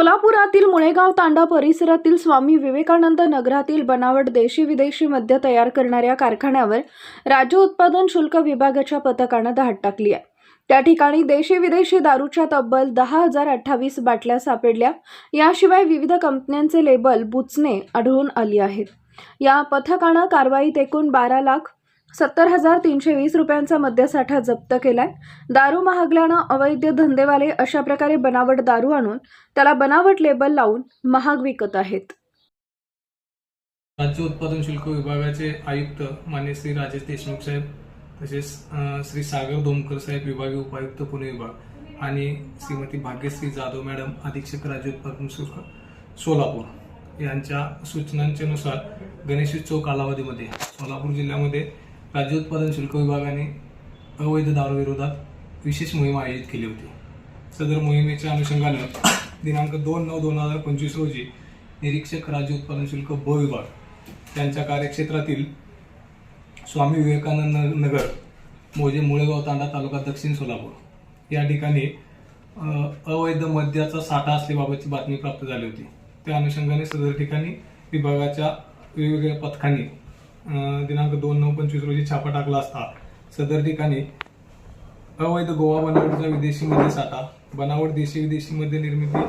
सोलापुरातील मुळेगाव तांडा परिसरातील स्वामी विवेकानंद नगरातील बनावट देशी विदेशी मद्य तयार करणाऱ्या कारखान्यावर राज्य उत्पादन शुल्क विभागाच्या पथकानं धाड टाकली आहे. त्या ठिकाणी देशी विदेशी दारूच्या तब्बल दहा हजार अठ्ठावीस बाटल्या सापडल्या. याशिवाय विविध कंपन्यांचे लेबल बुचणे आढळून आली आहेत या पथकानं कारवाईत एकूण बारा लाख सत्तर हजार तीनशे वीस रुपयांचा मद्यसाठा जप्त केलाय. दारू महागल्यानं अवैध धंदेवाले अशा प्रकारे बनावट दारू आणून त्याला बनावट लेबल लावून महाग विकत आहेत. राज्य उत्पादन शुल्क विभागाचे आयुक्त मान्य श्री राजेश देशमुख साहेब तसेच श्री सागर दोमकर साहेब विभागीय उपायुक्त पुणे विभाग आणि श्रीमती भाग्यश्री जाधव मॅडम अधीक्षक राज्य उत्पादन शुल्क सोलापूर यांच्या सूचनांच्यानुसार गणेशोत्सव कालावधीमध्ये सोलापूर जिल्ह्यामध्ये राज्य उत्पादन शुल्क विभागाने अवैध दारूविरोधात विशेष मोहीम आयोजित केली होती. सदर मोहिमेच्या अनुषंगानं दिनांक दोन नऊ दोन हजार पंचवीस रोजी निरीक्षक राज्य उत्पादन शुल्क ब विभाग त्यांच्या कार्यक्षेत्रातील स्वामी विवेकानंद नगर मोजे मुळेगाव तांडा तालुका दक्षिण सोलापूर या ठिकाणी अवैध मद्याचा साठा असल्याबाबतची बातमी प्राप्त झाली होती. त्या अनुषंगाने सदर ठिकाणी विभागाच्या वेगवेगळ्या पथकांनी दिनांक दोन नऊ पंचवीस रोजी छापा टाकला असता. सदर ठिकाणी अवैध गोवा बनावटीचा विदेशी मध्ये साठा बनावट देशी विदेशी मद्य निर्मिती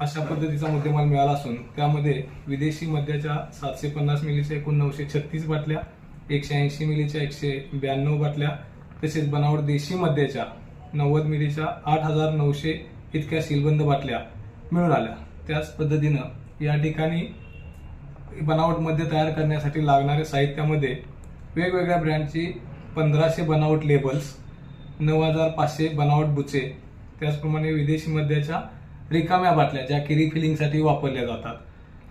अशा पद्धतीचा मुद्देमाल मिळाला असून त्यामध्ये विदेशी मद्याच्या सातशे पन्नास मिलीच्या एकूण नऊशे छत्तीस बाटल्या एकशे ऐंशी मिलीच्या एकशे ब्याण्णव बाटल्या तसेच बनावट देशी मद्याच्या नव्वद मिलीच्या आठ हजार नऊशे इतक्या सीलबंद बाटल्या मिळून आल्या त्याच पद्धतीनं या ठिकाणी बनावटमध्ये तयार करण्यासाठी लागणाऱ्या साहित्यामध्ये वेगवेगळ्या ब्रँडची पंधराशे बनावट लेबल्स नऊ हजार पाचशे बनावट बुचे त्याचप्रमाणे विदेशी मद्याच्या रिकाम्या बाटल्या ज्या की रिफिलिंगसाठी वापरल्या जातात.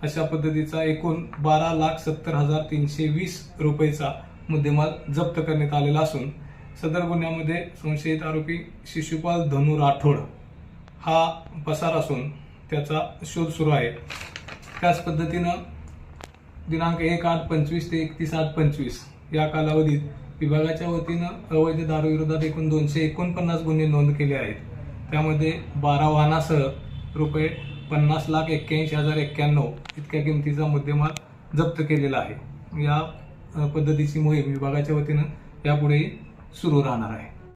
अशा पद्धतीचा एकूण बारा लाख सत्तर हजार तीनशे वीस रुपयेचा मुद्देमाल जप्त करण्यात आलेला असून सदर गुन्ह्यामध्ये संशयित आरोपी शिशुपाल धनु राठोड हा पसार असून त्याचा शोध सुरू आहे. त्याच पद्धतीनं दिनांक एक आठ पंचवीस ते एकतीस आठ पंचवीस. या कालावधीत विभागाच्या वतीनं अवैध दारूविरोधात एकूण दोनशे एकोणपन्नास गुन्हे नोंद केले आहेत. त्यामध्ये बारा वाहनासह रुपये पन्नास लाख एक्क्याऐंशी हजार एक्क्याण्णव इतक्या किमतीचा मुद्देमाल जप्त केलेला आहे. या पद्धतीची मोहीम विभागाच्या वतीनं यापुढेही सुरू राहणार आहे.